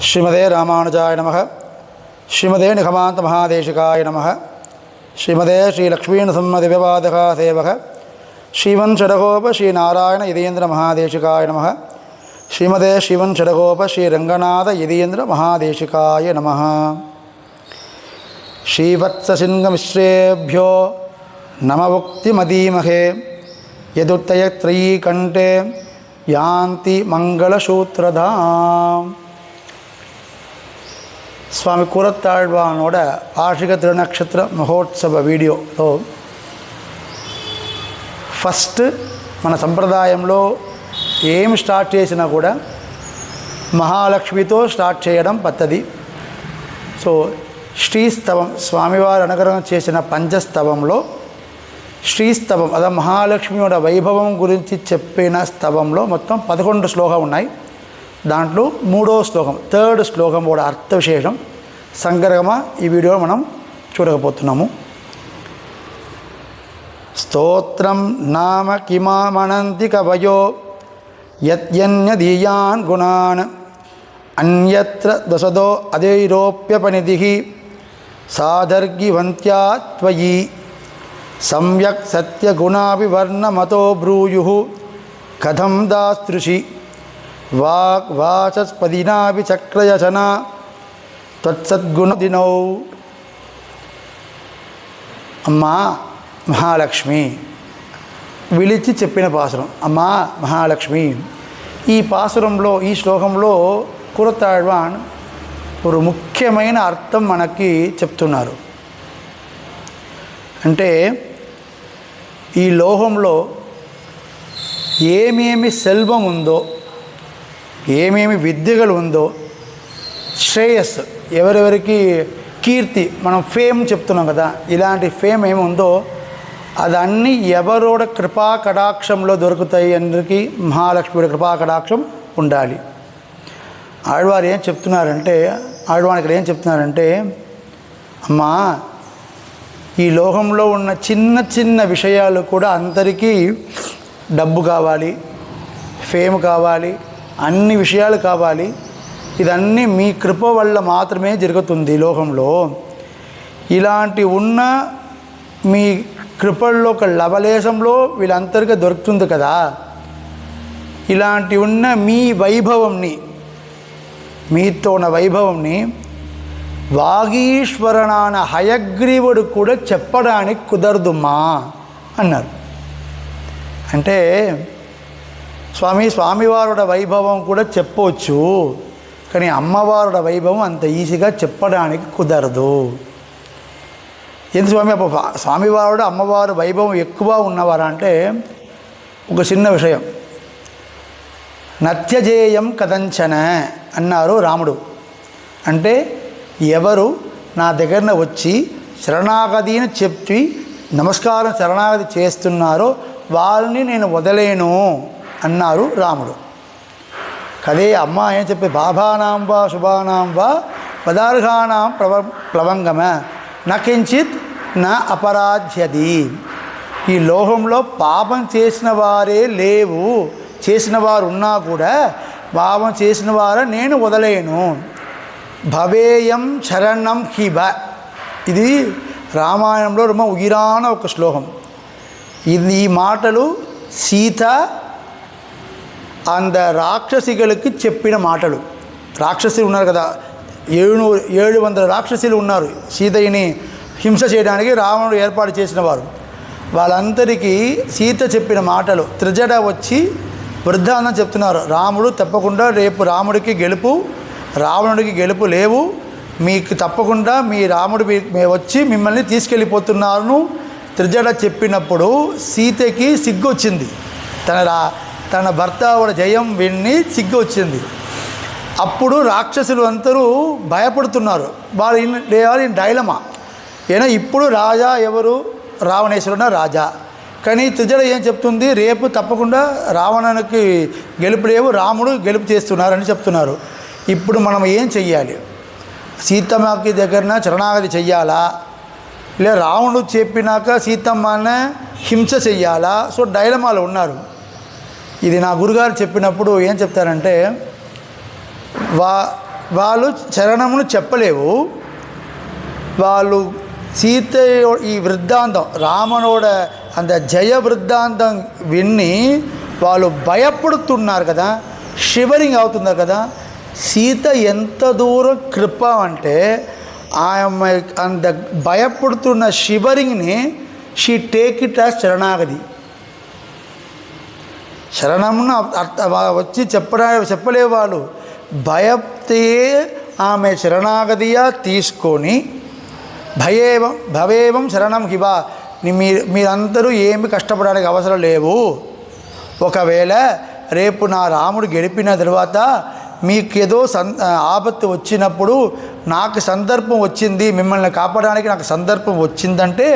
శ్రీమదే రామానుజాయ నమ శ్రీమదే నిఘమాంత మహాదేశికాయ నమ శ్రీమదే శ్రీలక్ష్మీనసమ్మది వివాదక సేవక శ్రీవన్ షడగోప శ్రీనారాయణ యదీంద్ర మహాదేశికాయ నమ శ్రీమదే శ్రీవన్ షడగోప శ్రీరంగనాథ యదీంద్ర మహాదేశికాయ నమ శ్రీవత్ససింగమిశ్రేభ్యో నమముక్తిమదీమహే యదుత్తయత్రయీ కంఠే యాంతి మంగళసూత్రధాం స్వామి కూరత్తాళ్వానోడ వార్షిక త్రినక్షత్ర మహోత్సవ వీడియోలో ఫస్ట్ మన సంప్రదాయంలో ఏం స్టార్ట్ చేసినా కూడా మహాలక్ష్మితో స్టార్ట్ చేయడం పద్ధతి. సో శ్రీస్తవం స్వామివారు అనుగ్రహం చేసిన పంచస్తవంలో శ్రీస్తవం అదే మహాలక్ష్మి యొక్క వైభవం గురించి చెప్పిన స్తవంలో మొత్తం పదకొండు శ్లోకం ఉన్నాయి దాంట్లో మూడో శ్లోకం థర్డ్ శ్లోకం కూడా అర్థ విశేషం సంగ్రహమ? ఈ వీడియో మనం చూడకపోతున్నాము. స్తోత్రం నామ కిమామనంతి కవయో యన్యదీయాన్ గుణాన్ అన్యత్ర దశదో అధైరోప్యపనిధి సాదర్గివంత్యా త్వయి సమ్యక్ సత్యగుణాభివర్ణమతో బ్రూయు కథం దాస్తృషి వాక్ వాచస్పదినాభి త్వత్సద్గుణదినౌ అమ్మా మహాలక్ష్మి విలిచి చెప్పిన పాసురం. అమ్మా మహాలక్ష్మి ఈ పాసురంలో ఈ శ్లోకంలో కురతాళ్వాన్ ఒక ముఖ్యమైన అర్థం మనకి చెప్తున్నారు. అంటే ఈ లోహంలో ఏమేమి సెల్వం ఉందో ఏమేమి విద్యలు ఉందో శ్రేయస్సు. ఎవరెవరికి కీర్తి మనం ఫేమ్ చెప్తున్నాం కదా ఇలాంటి ఫేమ్ ఏమి ఉందో అదన్నీ ఎవరోడ కృపా కటాక్షంలో దొరుకుతాయి అందరికీ మహాలక్ష్మి కృపా కటాక్షం ఉండాలి. ఆడవారు ఏం చెప్తున్నారంటే ఆడవానికి ఇక్కడ ఏం చెప్తున్నారంటే అమ్మా ఈ లోకంలో ఉన్న చిన్న చిన్న విషయాలు కూడా అందరికీ డబ్బు కావాలి ఫేమ్ కావాలి అన్ని విషయాలు కావాలి ఇదన్నీ మీ కృప వల్ల మాత్రమే జరుగుతుంది లోకంలో. ఇలాంటి ఉన్న మీ కృపల్లో ఒక లవలేశంలో వీళ్ళంతరిగా దొరుకుతుంది కదా. ఇలాంటి ఉన్న మీ వైభవంని మీతో ఉన్న వైభవంని వాగీశ్వరనాన హయగ్రీవుడు కూడా చెప్పడానికి కుదరదుమ్మా అన్నారు. అంటే స్వామి స్వామివారుడ వైభవం కూడా చెప్పవచ్చు కానీ అమ్మవారుల వైభవం అంత ఈజీగా చెప్పడానికి కుదరదు. ఎందుకు స్వామి? స్వామివారుడు అమ్మవారు వైభవం ఎక్కువ ఉన్నవారా అంటే ఒక చిన్న విషయం. నత్యజేయం కథంచన అన్నారు రాముడు. అంటే ఎవరు నా దగ్గరన వచ్చి శరణాగతిని చెప్పి నమస్కారం శరణాగతి చేస్తున్నారో వాళ్ళని నేను వదలేను అన్నారు రాముడు. కదే అమ్మ ఏం చెప్పి? బాభానాం వా శుభానాం వా పదార్థానాం ప్లవ ప్లవంగమ. నకించిత్ నా అపరాధ్యది. ఈ లోహంలో పాపం చేసిన వారే లేవు. చేసిన వారు ఉన్నా కూడా పాపం చేసిన వారు నేను వదలేను. భవేయం శరణం హిబ ఇది రామాయణంలో రొమ్మ ఉగిరాన ఒక శ్లోకం. ఇది ఈ మాటలు సీత అంద రాక్షసిగలకు చెప్పిన మాటలు రాక్షసులు ఉన్నారు కదా ఏడు ఏడు వందల రాక్షసులు ఉన్నారు సీతయ్యని హింస చేయడానికి రావణుడు ఏర్పాటు చేసిన వారు వాళ్ళందరికీ సీత చెప్పిన మాటలు. త్రిజడ వచ్చి వృద్ధాన్నం చెప్తున్నారు. రాముడు తప్పకుండా రేపు రాముడికి గెలుపు రావణుడికి గెలుపు లేవు. మీకు తప్పకుండా మీ రాముడు మీ వచ్చి మిమ్మల్ని తీసుకెళ్ళిపోతున్నారు త్రిజడ చెప్పినప్పుడు సీతకి సిగ్గు వచ్చింది తన రా తన భర్త ఆవిడ జయం విని సిగ్గు వచ్చింది అప్పుడు రాక్షసులు అందరూ భయపడుతున్నారు. వాళ్ళు ఇన్- డైలమా. ఏనా ఇప్పుడు రాజా ఎవరు? రావణేశ్వరున రాజా. కానీ తుజడ ఏం చెప్తుంది? రేపు తప్పకుండా రావణునికి గెలుపు లేవు రాముడు గెలుపు చేస్తున్నారని చెప్తున్నారు. ఇప్పుడు మనం ఏం చెయ్యాలి? సీతమ్మకి దగ్గరన చరణాగతి చెయ్యాలా? లేదా రావణుడు చెప్పినాక సీతమ్మనే హింస చెయ్యాలా? సో డైలమాలో ఉన్నారు. ఇది నా గురుగారు చెప్పినప్పుడు ఏం చెప్తారంటే వా వాళ్ళు చరణమును చెప్పలేవు. వాళ్ళు సీత ఈ వృద్ధాంతం రామనోడ అంత జయ వృద్ధాంతం విన్ని వాళ్ళు భయపడుతున్నారు కదా షివరింగ్ అవుతున్నారు కదా సీత ఎంత దూరం కృప అంటే ఆమె అంత భయపడుతున్న షివరింగ్ని షీ టేక్ ఇట్ యాజ్ శరణాగతి. శరణంను అర్థ వచ్చి చెప్పడా చెప్పలేవాళ్ళు. భయతే ఆమె శరణాగతిగా తీసుకొని భయేవం భవేవం శరణం హివా. మీరు మీరందరూ ఏమి కష్టపడడానికి అవసరం లేవు. ఒకవేళ రేపు నా రాముడు గెలిపిన తర్వాత మీకు ఏదో సం ఆపత్తు వచ్చినప్పుడు నాకు సందర్భం వచ్చింది మిమ్మల్ని కాపాడడానికి నాకు సందర్భం వచ్చిందంటే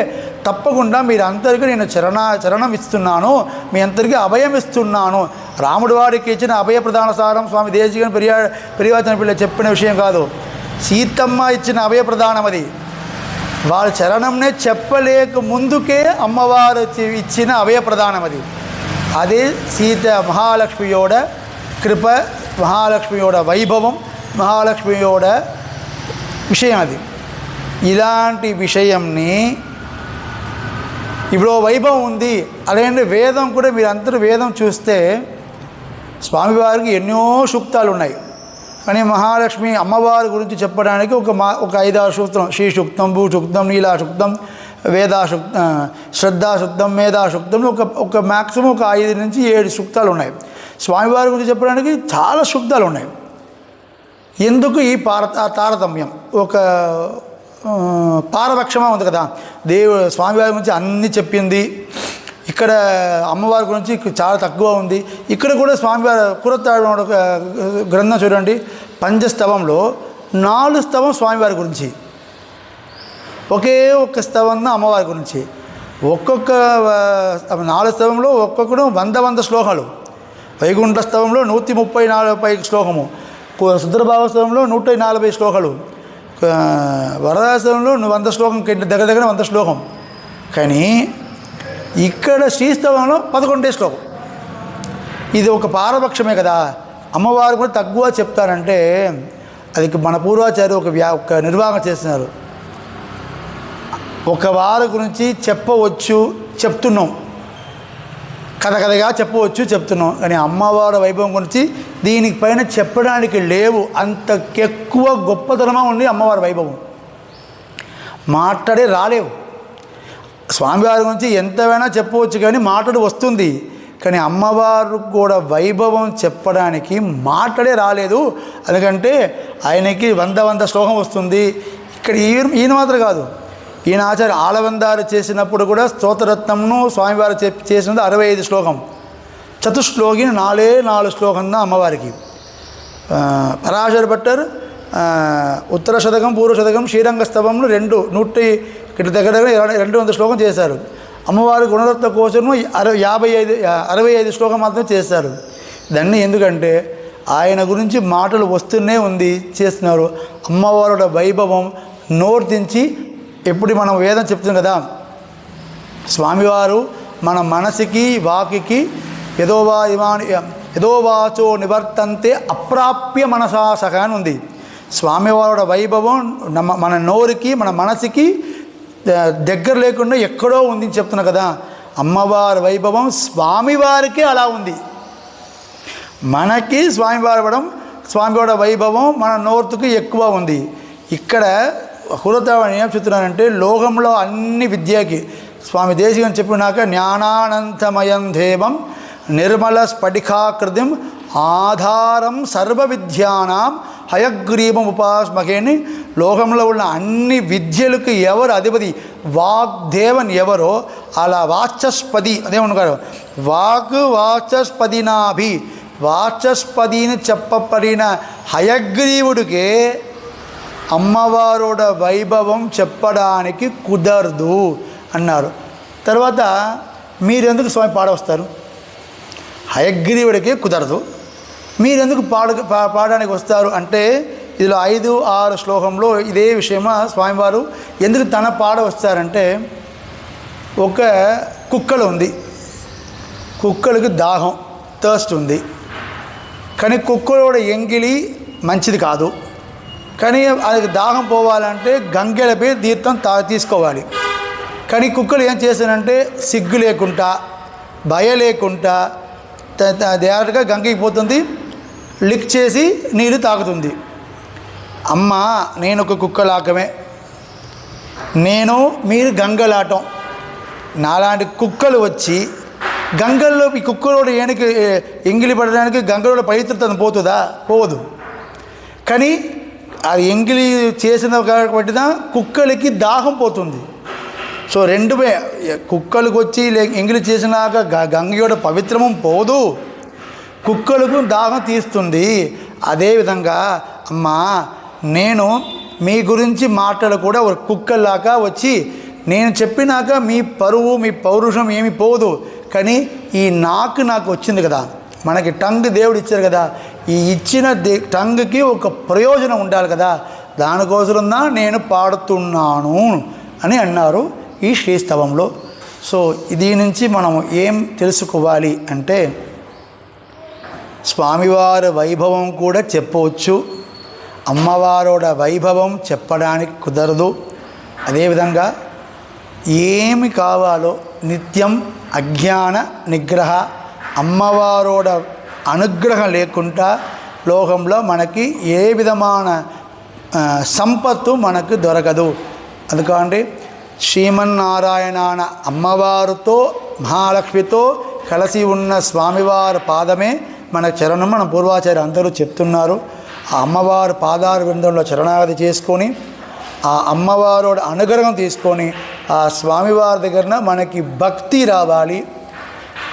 తప్పకుండా మీరందరికీ నేను చరణ చరణం ఇస్తున్నాను మీ అందరికీ అభయం ఇస్తున్నాను రాముడు వారికి ఇచ్చిన అభయ ప్రధాన సారం స్వామి దేశీయ పెరియా పెరియాచన పిల్ల చెప్పిన విషయం కాదు. సీతమ్మ ఇచ్చిన అభయ ప్రధానం అది. వాళ్ళ చరణంనే చెప్పలేక ముందుకే అమ్మవారు ఇచ్చిన అభయ ప్రధానం అది. అదే సీత మహాలక్ష్మియోడ కృప మహాలక్ష్మియోడ వైభవం మహాలక్ష్మియోడ విషయం అది. ఇలాంటి విషయంని ఇప్పుడు వైభవం ఉంది అలాగే వేదం కూడా మీరు అందరూ వేదం చూస్తే స్వామివారికి ఎన్నో సూక్తాలు ఉన్నాయి కానీ మహాలక్ష్మి అమ్మవారి గురించి చెప్పడానికి ఒక మా ఒక ఐదారు సూక్తం శ్రీ సూక్తం భూ సూక్తం నీలా సూక్తం వేదాశుక్ సూక్ శ్రద్ధా ఒక ఒక మ్యాక్సిమం ఒక ఐదు నుంచి ఏడు సూక్తాలు ఉన్నాయి స్వామివారి గురించి చెప్పడానికి చాలా శుబ్దాలు ఉన్నాయి. ఎందుకు ఈ పార తారతమ్యం? ఒక పారపక్షమా ఉంది కదా? దేవుడు స్వామివారి గురించి అన్నీ చెప్పింది. ఇక్కడ అమ్మవారి గురించి చాలా తక్కువ ఉంది. ఇక్కడ కూడా స్వామివారి కురత్తాడు ఒక గ్రంథం చూడండి. పంచస్తవంలో నాలుగు స్తవం స్వామివారి గురించి. ఒకే ఒక్క స్తవం అమ్మవారి గురించి. ఒక్కొక్క నాలుగు స్తవంలో ఒక్కొక్కడు వంద వంద శ్లోకాలు. వైకుంఠ స్తవంలో నూతి ముప్పై నలభై శ్లోకము కు- నూట నలభై శ్లోకాలు ఆ, వంద శ్లోకం కింద దగ్గర దగ్గర వంద శ్లోకం. కానీ ఇక్కడ శ్రీస్తవంలో పదకొండే శ్లోకం. ఇది ఒక పారపక్షమే కదా. అమ్మవారు కూడా తక్కువ చెప్తారంటే అది మన పూర్వాచార్య ఒక వ్యా ఒక నిర్వహణ చేస్తున్నారు. ఒక వారి గురించి చెప్పవచ్చు చెప్తున్నాం. కథ కథగా చెప్పవచ్చు చెప్తున్నాం. కానీ అమ్మవారి వైభవం గురించి దీనికి పైన చెప్పడానికి లేవు. అంత ఎక్కువ గొప్పతనమా ఉంది అమ్మవారి వైభవం. మాట్లాడే రాలేవు. స్వామివారి గురించి ఎంతవైనా చెప్పవచ్చు కానీ మాట్లాడి వస్తుంది. కానీ అమ్మవారు కూడా వైభవం చెప్పడానికి మాట్లాడే రాలేదు. ఎందుకంటే ఆయనకి వంద వంద శ్లోకం వస్తుంది. ఇక్కడ ఈయన ఈయన మాత్రం కాదు. ఈయన ఆచార్య ఆలవందారు చేసినప్పుడు కూడా స్తోత్రరత్నంను స్వామివారు చెప్ చేసినది అరవై ఐదు శ్లోకం. చతుశ్లోకి నాలే నాలుగు శ్లోకం దా అమ్మవారికి. పరాశర భట్టర్ ఉత్తర శతకం పూర్వ శతకం శ్రీరంగస్తవంలో రెండు నూట ఇక్కడ దగ్గర దగ్గర రెండు వందల శ్లోకం చేశారు. అమ్మవారి గుణరత్న కోసము అరవై యాభై ఐదు అరవై ఐదు శ్లోకం మాత్రమే చేశారు. దాన్ని ఎందుకంటే ఆయన గురించి మాటలు వస్తూనే ఉంది చేస్తున్నారు. అమ్మవారుడ వైభవం నోర్తించి ఎప్పుడు మనం వేదం చెప్తున్నాం కదా? స్వామివారు మన మనసుకి వాకికి యదోవా ఇమాని యదోవాచో నివర్తంతే అప్రాప్య మనసా సహ అని ఉంది. స్వామివారి వైభవం మన నోరుకి మన మనసుకి దగ్గర లేకుండా ఎక్కడో ఉంది చెప్తున్నా కదా? అమ్మవారి వైభవం స్వామివారికి అలా ఉంది. మనకి స్వామివారి ఇవ్వడం స్వామివారి వైభవం మన నోరుకి ఎక్కువ ఉంది. ఇక్కడ హురతావని ఏం చెప్తున్నానంటే లోకంలో అన్ని విద్యకి స్వామి దేశికం చెప్పినాక జ్ఞానానంతమయం దేవం నిర్మల స్ఫటికాకృతిం ఆధారం సర్వ విద్యానాం హయగ్రీవం ఉపాస్మకేని లోకంలో ఉన్న అన్ని విద్యలకు ఎవరు అధిపతి? వాగ్దేవన్ ఎవరో? అలా వాచస్పతి అదే ఉన్నారు వాక్ వాచస్పదినాభి వాచస్పతిని చెప్పబడిన హయగ్రీవుడికే అమ్మవారోడ వైభవం చెప్పడానికి కుదరదు అన్నారు. తర్వాత మీరెందుకు స్వామి పాడవస్తారు? హయగ్రీవుడికి కుదరదు. మీరెందుకు పాడ పా- పాడడానికి వస్తారు అంటే ఇందులో ఐదు ఆరు శ్లోకంలో ఇదే విషయమా స్వామివారు? ఎందుకు తన పాడ వస్తారంటే ఒక కుక్కలు ఉంది. కుక్కలకి దాహం థర్స్ట్ ఉంది. కానీ కుక్కలోడ ఎంగిలి మంచిది కాదు. కానీ అది దాహం పోవాలంటే గంగెలపై తీర్థం తా తీసుకోవాలి. కానీ కుక్కలు ఏం చేశానంటే సిగ్గు లేకుండా భయ లేకుండా త- డైరెక్ట్గా గంగకి పోతుంది లిక్ చేసి నీళ్ళు తాగుతుంది. అమ్మ నేను ఒక కుక్కలాకమే నేను మీరు గంగలాటం. నాలాంటి కుక్కలు వచ్చి గంగల్లో ఈ కుక్కలోడు ఏనికి ఎంగిలి పడడానికి గంగలో పవిత్రత పోతుందా? పోదు. కానీ అది ఎంగిలి చేసిన కాబట్టి కుక్కలకి దాహం పోతుంది. సో రెండు వే- కుక్కలకు వచ్చి లే- ఎంగిలి చేసినాక గ- గంగయోడ పవిత్రము పోదు. కుక్కలకు దాహం తీస్తుంది. అదేవిధంగా అమ్మా నేను మీ గురించి మాటలు కూడా ఒక కుక్కల్లాగా వచ్చి నేను చెప్పినాక మీ పరువు మీ పౌరుషం ఏమి పోదు. కానీ ఈ నాకు నాకు వచ్చింది కదా. మనకి టంగ్ దేవుడు ఇచ్చారు కదా ఈ ఇచ్చిన దే టంగ్కి ఒక ప్రయోజనం ఉండాలి కదా దానికోసం నేను పాడుతున్నాను అని అన్నారు ఈ శ్రీస్తవంలో. సో దీని నుంచి మనం ఏం తెలుసుకోవాలి అంటే స్వామివారి వైభవం కూడా చెప్పవచ్చు అమ్మవారోడ వైభవం చెప్పడానికి కుదరదు. అదేవిధంగా ఏమి కావాలో నిత్యం అజ్ఞాన నిగ్రహ అమ్మవారోడ అనుగ్రహం లేకుండా లోకంలో మనకి ఏ విధమైన సంపత్తు మనకు దొరకదు. అందుకండి శ్రీమన్నారాయణ అమ్మవారితో మహాలక్ష్మితో కలిసి ఉన్న స్వామివారి పాదమే మన చరణం మన పూర్వాచార్య అందరూ చెప్తున్నారు. ఆ అమ్మవారి పాదార బృందంలో చరణాగతి చేసుకొని ఆ అమ్మవారు అనుగ్రహం తీసుకొని ఆ స్వామివారి దగ్గర మనకి భక్తి రావాలి.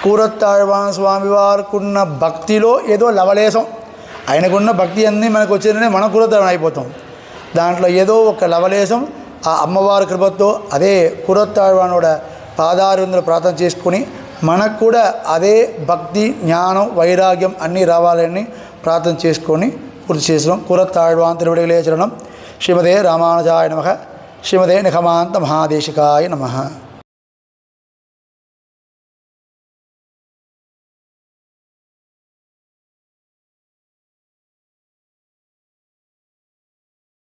కూరత్తాళ్వాన్ స్వామివారికున్న భక్తిలో ఏదో లవలేసం ఆయనకున్న భక్తి అన్నీ మనకు వచ్చిందనే మనం కూరత్తాళ్వం అయిపోతాం. దాంట్లో ఏదో ఒక లవలేసం ఆ అమ్మవారి కృపతో అదే కూరత్తాళ్వానోడ పాదారుందులు ప్రార్థన చేసుకుని మనకు కూడా అదే భక్తి జ్ఞానం వైరాగ్యం అన్నీ రావాలని ప్రార్థన చేసుకొని పూర్తి చేసినాం కూరత్తాళ్వాన్ తిరువిడిగలేచరణం శ్రీమదే రామానుజాయ నమ. శ్రీమదే నిఖమాంత మహాదేశికాయ నమ.